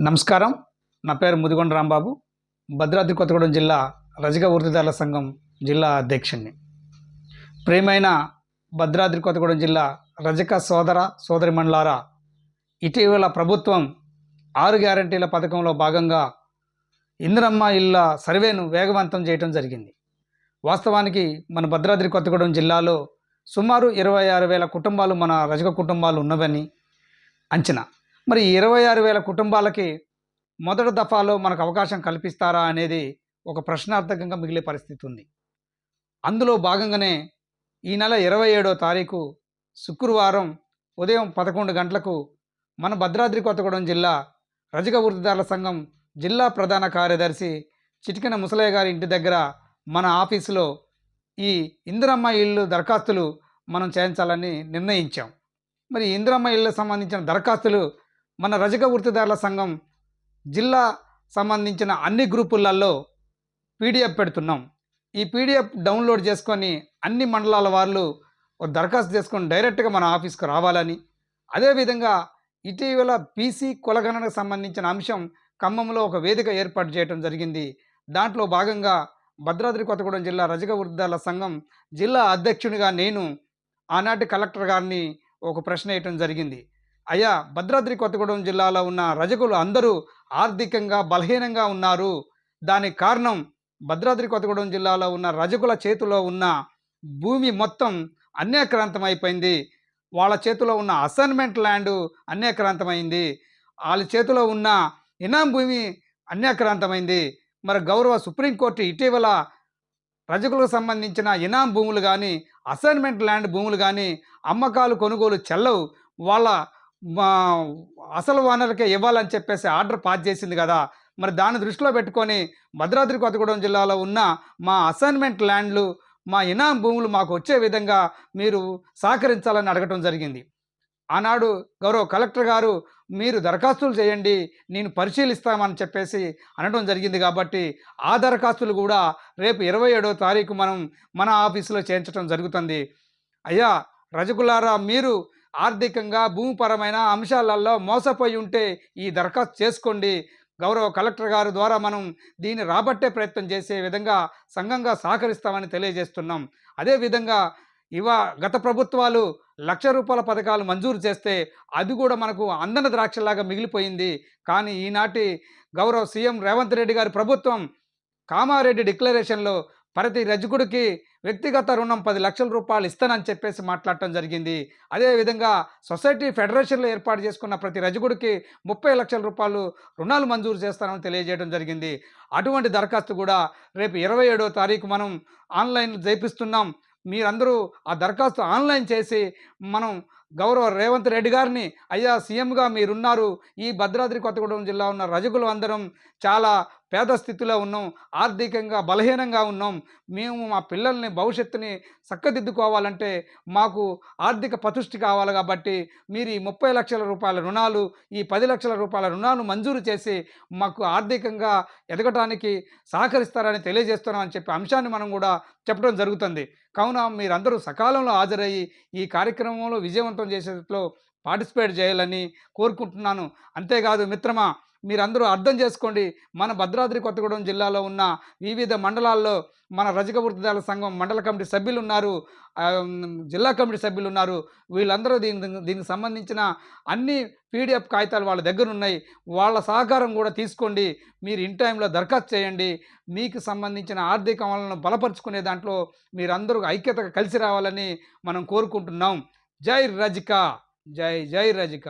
నమస్కారం. నా పేరు ముదిగొండ రాంబాబు. భద్రాద్రి కొత్తగూడెం జిల్లా రజక వృత్తిదారుల సంఘం జిల్లా అధ్యక్షుణ్ణి. ప్రేమైన భద్రాద్రి కొత్తగూడెం జిల్లా రజక సోదర సోదరి మండలారా ఇటీవల ప్రభుత్వం ఆరు గ్యారంటీల పథకంలో భాగంగా ఇందిరమ్మ ఇళ్ళ సర్వేను వేగవంతం చేయడం జరిగింది. వాస్తవానికి మన భద్రాద్రి కొత్తగూడెం జిల్లాలో సుమారు ఇరవై ఆరు వేల కుటుంబాలు మన రజక కుటుంబాలు ఉన్నవని అంచనా. మరి ఇరవై ఆరు వేల కుటుంబాలకి మొదటి దఫాలో మనకు అవకాశం కల్పిస్తారా అనేది ఒక ప్రశ్నార్థకంగా మిగిలే పరిస్థితి ఉంది. అందులో భాగంగానే ఈ నెల ఇరవై ఏడో తారీఖు శుక్రవారం ఉదయం పదకొండు గంటలకు మన భద్రాద్రి కొత్తగూడెం జిల్లా రజక వృద్ధిదారుల సంఘం జిల్లా ప్రధాన కార్యదర్శి చిటికెన ముసలయ్య గారి ఇంటి దగ్గర మన ఆఫీసులో ఈ ఇందిరమ్మ ఇల్లు దరఖాస్తులు మనం చేయించాలని నిర్ణయించాం. మరి ఇందిరమ్మ ఇళ్ళకు సంబంధించిన దరఖాస్తులు మన రజక వృత్తిదారుల సంఘం జిల్లా సంబంధించిన అన్ని గ్రూపులలో పీడిఎఫ్ పెడుతున్నాం. ఈ పీడిఎఫ్ డౌన్లోడ్ చేసుకొని అన్ని మండలాల వాళ్ళు ఒక దరఖాస్తు చేసుకొని డైరెక్ట్గా మన ఆఫీస్కి రావాలని అదేవిధంగా ఇటీవల పీసీ కులగణనకు సంబంధించిన అంశం ఖమ్మంలో ఒక వేదిక ఏర్పాటు చేయడం జరిగింది. దాంట్లో భాగంగా భద్రాద్రి కొత్తగూడెం జిల్లా రజక వృద్ధాల సంఘం జిల్లా అధ్యక్షునిగా నేను ఆనాటి కలెక్టర్ గారిని ఒక ప్రశ్న వేయటం జరిగింది. అయ్యా భద్రాద్రి కొత్తగూడెం జిల్లాలో ఉన్న రజకులు అందరూ ఆర్థికంగా బలహీనంగా ఉన్నారు. దానికి కారణం భద్రాద్రి కొత్తగూడెం జిల్లాలో ఉన్న రజకుల చేతిలో ఉన్న భూమి మొత్తం అన్యాక్రాంతం అయిపోయింది వాళ్ళ చేతిలో ఉన్న అసైన్మెంట్ ల్యాండ్ అన్యాక్రాంతమైంది. వాళ్ళ చేతిలో ఉన్న ఇనాం భూమి అన్యాక్రాంతమైంది. మరి గౌరవ సుప్రీంకోర్టు ఇటీవల రజకులకు సంబంధించిన ఇనాం భూములు కానీ అసైన్మెంట్ ల్యాండ్ భూములు కానీ అమ్మకాలు కొనుగోలు చెల్లవు. వాళ్ళ మా అసలు ఓనర్కే ఇవ్వాలని చెప్పేసి ఆర్డర్ పాస్ చేసింది కదా! మరి దాన్ని దృష్టిలో పెట్టుకొని భద్రాద్రి కొత్తగూడెం జిల్లాలో ఉన్న మా అసైన్మెంట్ ల్యాండ్లు మా ఇనాం భూములు మాకు వచ్చే విధంగా మీరు సహకరించాలని అడగటం జరిగింది. ఆనాడు గౌరవ కలెక్టర్ గారు మీరు దరఖాస్తులు చేయండి నేను పరిశీలిస్తామని చెప్పేసి అనడం జరిగింది కాబట్టి ఆ దరఖాస్తులు కూడా రేపు ఇరవై ఏడో తారీఖు మనం మన ఆఫీసులో చేయించడం జరుగుతుంది. అయ్యా రజకులారా మీరు ఆర్థికంగా భూమిపరమైన అంశాలలో మోసపోయి ఉంటే ఈ దరఖాస్తు చేసుకోండి. గౌరవ కలెక్టర్ గారు ద్వారా మనం దీన్ని రాబట్టే ప్రయత్నం చేసే విధంగా సంఘంగా సహకరిస్తామని తెలియజేస్తున్నాం. అదేవిధంగా ఇవ గత ప్రభుత్వాలు లక్ష రూపాయల పథకాలు మంజూరు చేస్తే అది కూడా మనకు అందన ద్రాక్షలాగా మిగిలిపోయింది. కానీ ఈనాటి గౌరవ సీఎం రేవంత్ రెడ్డి గారి ప్రభుత్వం కామారెడ్డి డిక్లరేషన్లో ప్రతి రజకుడికి వ్యక్తిగత రుణం పది లక్షల రూపాయలు ఇస్తానని చెప్పేసి మాట్లాడటం జరిగింది. అదేవిధంగా సొసైటీ ఫెడరేషన్లో ఏర్పాటు చేసుకున్న ప్రతి రజకుడికి ముప్పై లక్షల రూపాయలు రుణాలు మంజూరు చేస్తానని తెలియజేయడం జరిగింది. అటువంటి దరఖాస్తు కూడా రేపు ఇరవై ఏడో తారీఖు మనం ఆన్లైన్ జయిపిస్తున్నాం. మీరందరూ ఆ దరఖాస్తు ఆన్లైన్ చేసి మనం గౌరవ రేవంత్ రెడ్డి గారిని అయ్యా సీఎంగా మీరున్నారు. ఈ భద్రాద్రి కొత్తగూడెం జిల్లా ఉన్న రజకులు అందరం చాలా పేద స్థితిలో ఉన్నాం ఆర్థికంగా బలహీనంగా ఉన్నాం మేము మా పిల్లల్ని భవిష్యత్తుని చక్కదిద్దుకోవాలంటే మాకు ఆర్థిక పతుష్టి కావాలి కాబట్టి మీరు ఈ ముప్పై లక్షల రూపాయల రుణాలు ఈ పది లక్షల రూపాయల రుణాలు మంజూరు చేసి మాకు ఆర్థికంగా ఎదగటానికి సహకరిస్తారని తెలియజేస్తున్నామని చెప్పి అంశాన్ని మనం కూడా చెప్పడం జరుగుతుంది. కావున మీరందరూ సకాలంలో హాజరయ్యి ఈ కార్యక్రమంలో విజయవంతం చేసేట్లో పార్టిసిపేట్ చేయాలని కోరుకుంటున్నాను. అంతేకాదు మిత్రమా మీరందరూ అర్థం చేసుకోండి. మన భద్రాద్రి కొత్తగూడెం జిల్లాలో ఉన్న వివిధ మండలాల్లో మన రజక వృత్తిదారుల సంఘం మండల కమిటీ సభ్యులు ఉన్నారు జిల్లా కమిటీ సభ్యులు ఉన్నారు వీళ్ళందరూ దీని దీనికి సంబంధించిన అన్ని పీడిఎఫ్ కాగితాలు వాళ్ళ దగ్గర ఉన్నాయి వాళ్ళ సహకారం కూడా తీసుకోండి. మీరు ఇన్ టైంలో దరఖాస్తు చేయండి. మీకు సంబంధించిన ఆర్థిక అమలను బలపరుచుకునే దాంట్లో మీరందరూ ఐక్యతగా కలిసి రావాలని మనం కోరుకుంటున్నాం. జై రజిక! జై జై రజిక